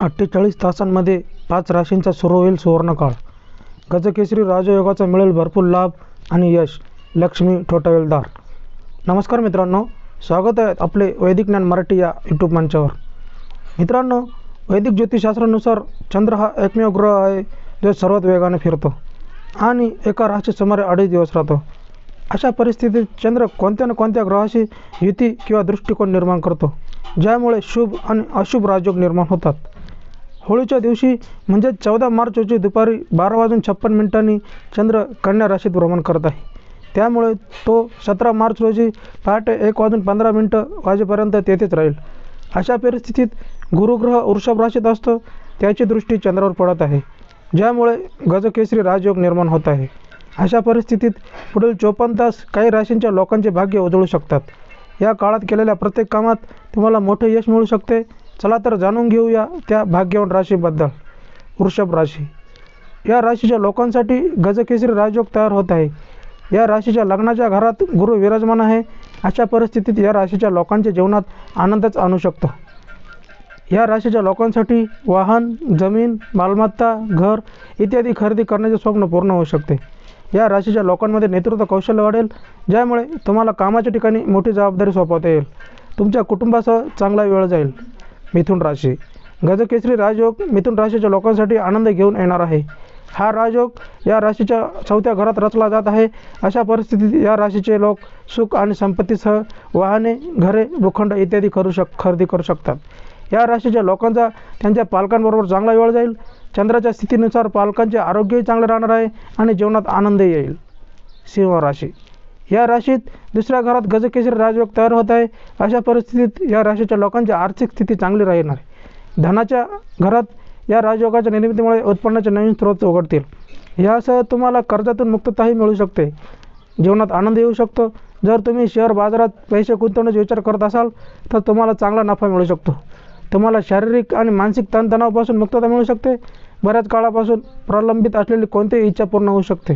अठ्ठेचाळीस तासांमध्ये पाच राशींचा सुरू होईल सुवर्णकाळ. गजकेसरी राजयोगाचा मिळेल भरपूर लाभ आणि यश. लक्ष्मी ठोटावेलदार नमस्कार मित्रांनो स्वागत आहे आपले वैदिक ज्ञान मराठी या यूट्यूब मंचावर. मित्रांनो वैदिक ज्योतिषशास्त्रानुसार चंद्र हा एकमेव ग्रह आहे जो सर्वात वेगाने फिरतो आणि एका राशीत सुमारे अडीच दिवस राहतो. अशा परिस्थितीत चंद्र कोणत्या ना कोणत्या ग्रहाशी युती किंवा दृष्टिकोन निर्माण करतो ज्यामुळे शुभ आणि अशुभ राजयोग निर्माण होतात? होळीच्या दिवशी म्हणजे चौदा मार्च रोजी दुपारी बारा वाजून छप्पन मिनिटांनी चंद्र कन्या राशीत भ्रमण करत आहे. त्यामुळे तो सतरा मार्च रोजी पहाटे एक वाजून पंधरा मिनटं वाजेपर्यंत तेथेच राहील. अशा परिस्थितीत गुरुग्रह वृषभ राशीत असतो त्याची दृष्टी चंद्रावर पडत आहे. ज्यामुळे गजकेसरी राजयोग निर्माण होत आहे. अशा परिस्थितीत पुढील चोपन्न तास काही राशींच्या लोकांचे भाग्य उजळू शकतात. या काळात केलेल्या प्रत्येक कामात तुम्हाला मोठे यश मिळू शकते. चला तर जाणून घेऊया त्या भाग्यवान राशीबद्दल वृषभ राशी. या राशीच्या लोकांसाठी गजकेसरी राजयोग तयार होत आहे. या राशीच्या लग्नाच्या घरात गुरु विराजमान आहे. अशा परिस्थितीत या राशीच्या लोकांच्या जीवनात आनंदच आणू शकतो. या राशीच्या लोकांसाठी वाहन जमीन मालमत्ता घर इत्यादी खरेदी करण्याचे स्वप्न पूर्ण होऊ शकते. या राशीच्या लोकांमध्ये नेतृत्व कौशल्य वाढेल ज्यामुळे तुम्हाला कामाच्या ठिकाणी मोठी जबाबदारी सोपवता येईल. तुमच्या कुटुंबासह चांगला वेळ जाईल. मिथुन राशी. गजकेसरी राजयोग मिथुन राशीच्या लोकांसाठी आनंद घेऊन येणार आहे. हा राजयोग या राशीच्या चौथ्या घरात रचला जात आहे. अशा परिस्थितीत या राशीचे लोक सुख आणि संपत्तीसह वाहने घरे भूखंड इत्यादी करू शक खरेदी करू शकतात. या राशीच्या लोकांचा त्यांच्या पालकांबरोबर चांगला वेळ जाईल. चंद्राच्या स्थितीनुसार पालकांचे आरोग्यही चांगले राहणार आहे आणि जीवनात आनंदही येईल. सिंह राशी. या राशीत दुसऱ्या घरात गजकेसरी राजयोग तयार होत आहे. अशा परिस्थितीत या राशीच्या लोकांची आर्थिक स्थिती चांगली राहणार आहे. धनाच्या घरात या राजयोगाच्या निर्मितीमुळे उत्पन्नाचे नवीन स्रोत उघडतील. यासह तुम्हाला कर्जातून मुक्तताही मिळू शकते. जीवनात आनंद येऊ शकतो. जर तुम्ही शेअर बाजारात पैसे गुंतवण्याचा विचार करत असाल तर तुम्हाला चांगला नफा मिळू शकतो. तुम्हाला शारीरिक आणि मानसिक ताणतणावापासून मुक्तता मिळू शकते. बऱ्याच काळापासून प्रलंबित असलेली कोणतीही इच्छा पूर्ण होऊ शकते.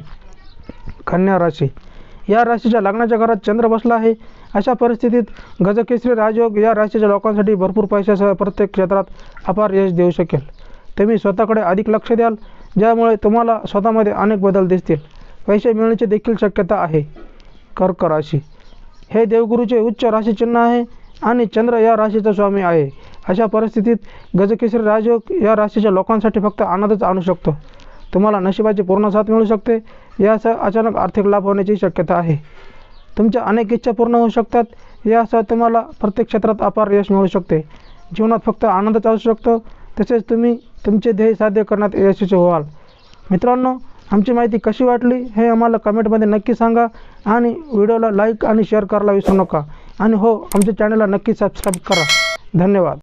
कन्या राशी. या राशीच्या लग्नाच्या घरात चंद्र बसला आहे. अशा परिस्थितीत गजकेसरी राजयोग या राशीच्या लोकांसाठी भरपूर पैशासह प्रत्येक क्षेत्रात अपार यश देऊ शकेल. तुम्ही स्वतःकडे अधिक लक्ष द्याल ज्यामुळे तुम्हाला स्वतःमध्ये अनेक बदल दिसतील. पैसे मिळण्याची देखील शक्यता आहे. कर्क राशी. हे देवगुरूचे उच्च राशीचिन्ह आहे आणि चंद्र या राशीचा स्वामी आहे. अशा परिस्थितीत गजकेसरी राजयोग या राशीच्या लोकांसाठी फक्त आनंदच आणू शकतो. तुम्हाला नशिबाची पूर्ण साथ मिळू शकते. यासह अचानक आर्थिक लाभ होण्याची शक्यता आहे. तुमच्या अनेक इच्छा पूर्ण होऊ शकतात. यासह तुम्हाला प्रत्येक क्षेत्रात अपार यश मिळू शकते. जीवनात फक्त आनंदच असू शकतो. तसेच तुम्ही तुमचे ध्येय साध्य करण्यात यशस्वी व्हाल. मित्रांनो आमची माहिती कशी वाटली हे आम्हाला कमेंटमध्ये नक्की सांगा आणि व्हिडिओला लाईक आणि शेअर करायला विसरू नका. आणि हो आमच्या चॅनलला नक्की सबस्क्राईब करा. धन्यवाद.